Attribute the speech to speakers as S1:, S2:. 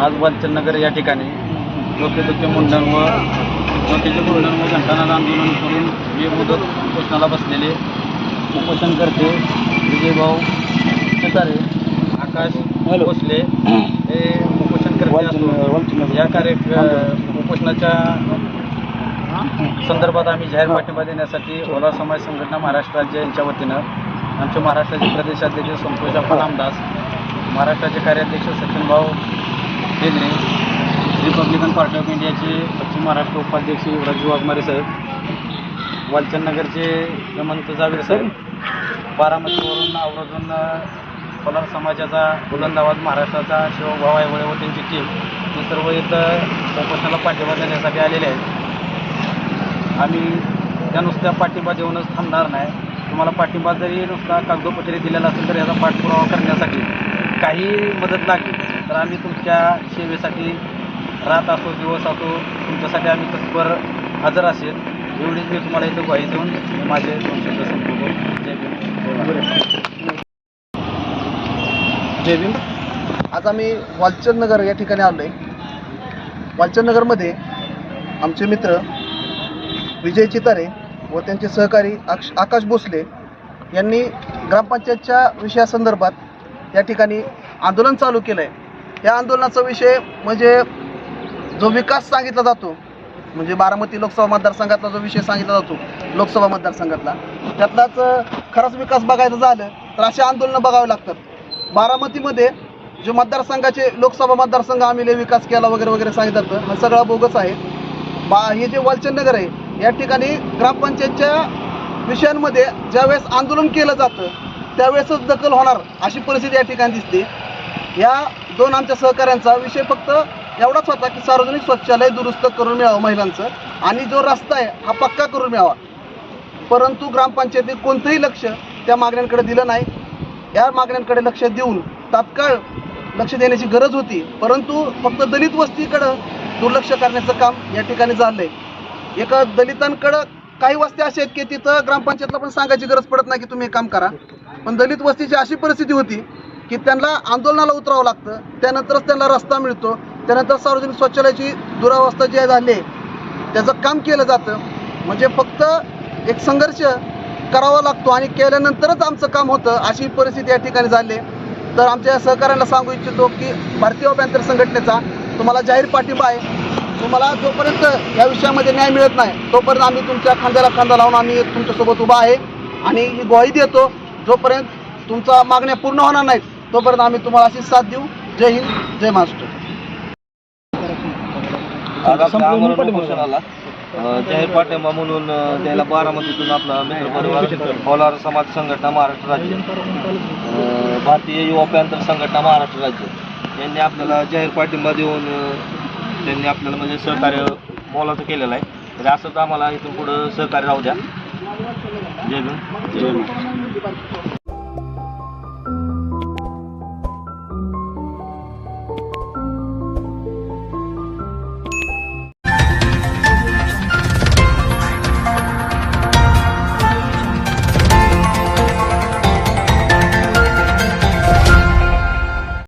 S1: आज वालचंदनगर या ठिकाणी डोकेदुखे मुंडन व डोक्याचे मुंडन व घंटानाद आंदोलन करून हे मुदत उपोषणाला बसलेले उपोषणकर्ते विजयभाऊ चितारे आकाश भोसले हे उपोषणकर्ते असून या कार्य उपोषणाच्या संदर्भात आम्ही जाहीर पाठिंबा देण्यासाठी ओला समाज संघटना महाराष्ट्र राज्य यांच्या वतीनं आमचे महाराष्ट्राचे प्रदेशाध्यक्ष संतोष रामदास महाराष्ट्राचे कार्याध्यक्ष सचिनभाऊ बेगणे रिपब्लिकन पार्टी ऑफ इंडियाचे पश्चिम महाराष्ट्र उपाध्यक्ष युवराज वाघमारे साहेब वालचंदनगरचे हेमंत जावेर साहेब बारामतीवरून आवर्जून कोलार समाजाचा बुलंदाबाद महाराष्ट्राचा शिवभाव आहे व त्यांची टीम हे सर्व इथं उपोषणाला पाठिंबा देण्यासाठी आलेले आहेत. आम्ही त्या नुसत्या पाठिंबा देऊनच थांबणार नाही. तुम्हाला पाठिंबा जरी नुसता कागदोपत्री दिलेला असेल तर याचा पाठपुरावा करण्यासाठी काही मदत लागली. तर आम्ही तुमच्या सेवेसाठी रात असो दिवस असो तुमच्यासाठी आम्ही तत्पर हजर असेल. एवढीच मी तुम्हाला इथं ग्वाही देऊन माझे दोन शब्द संपवतो जय भीम.
S2: जय भीम. आज आम्ही वालचंदनगर या ठिकाणी आलो आहे वालचंदनगरमध्ये आमचे मित्र विजय चितारे व त्यांचे सहकारी आक्ष आकाश भोसले यांनी ग्रामपंचायतच्या विषयासंदर्भात या ठिकाणी आंदोलन चालू केलं आहे या आंदोलनाचा विषय म्हणजे जो विकास सांगितला जातो म्हणजे बारामती लोकसभा मतदारसंघातला जो विषय सांगितला जातो लोकसभा मतदारसंघातला त्यातलाच खराच विकास बघायचा झालं तर असे आंदोलनं बघावे लागतात. बारामतीमध्ये जे मतदारसंघाचे लोकसभा मतदारसंघ आम्ही लय विकास केला वगैरे वगैरे सांगितलं जातं हा सगळा बोगस आहे. बा हे जे वालचंदनगर आहे या ठिकाणी ग्रामपंचायतच्या विषयांमध्ये ज्यावेळेस आंदोलन केलं जातं त्यावेळेसच दखल होणार अशी परिस्थिती या ठिकाणी दिसते. या दोन आमच्या सहकाऱ्यांचा विषय फक्त एवढाच होता की सार्वजनिक शौचालय दुरुस्त करून मिळावं महिलांचं आणि जो रस्ता आहे हा पक्का करून मिळावा. परंतु ग्रामपंचायतीत कोणतंही लक्ष त्या मागण्यांकडे दिलं नाही. या मागण्यांकडे लक्ष देऊन तात्काळ लक्ष देण्याची गरज होती. परंतु फक्त दलित वस्तीकडं दुर्लक्ष करण्याचं काम या ठिकाणी झालंय. एका दलितांकडं काही वस्ती अशा आहेत की तिथं ग्रामपंचायतला पण सांगायची गरज पडत नाही की तुम्ही हे काम करा. पण दलित वस्तीची अशी परिस्थिती होती की त्यांना आंदोलनाला उतरावं लागतं. त्यानंतरच त्यांना रस्ता मिळतो. त्यानंतर सार्वजनिक शौचालयाची दुरावस्था जी झाली आहे त्याचं काम केलं जातं. म्हणजे फक्त एक संघर्ष करावा लागतो आणि केल्यानंतरच आमचं काम होतं अशी परिस्थिती या ठिकाणी झाली. तर आमच्या सहकाऱ्यांना सांगू इच्छितो की भारतीय अभ्यंतर संघटनेचा तुम्हाला जाहीर पाठिंबा आहे. तुम्हाला जोपर्यंत या विषयामध्ये न्याय मिळत नाही तोपर्यंत आम्ही तुमच्या खांद्याला खांदा लावून आम्ही तुमच्यासोबत उभा आहे आणि ही ग्वाही देतो. जोपर्यंत तुमचा मागण्या पूर्ण होणार नाहीत तोपर्यंत आम्ही तुम्हाला अशी साथ देऊ. जय हिंद जय महाराष्ट्र.
S3: जाहीर पाठिंबा म्हणून द्यायला बारामतीतून आपला मित्र परिवार कोलार समाज संघटना महाराष्ट्र राज्य. भारतीय युवा पॅंथर संघटना महाराष्ट्र राज्य. यांनी आपल्याला जाहीर पाठिंबा देऊन त्यांनी आपल्याला म्हणजे सहकार्य मोलाचं केलेलं आहे. तर असंच आम्हाला इथून पुढं सहकार्य राहू द्या. जय भीम जय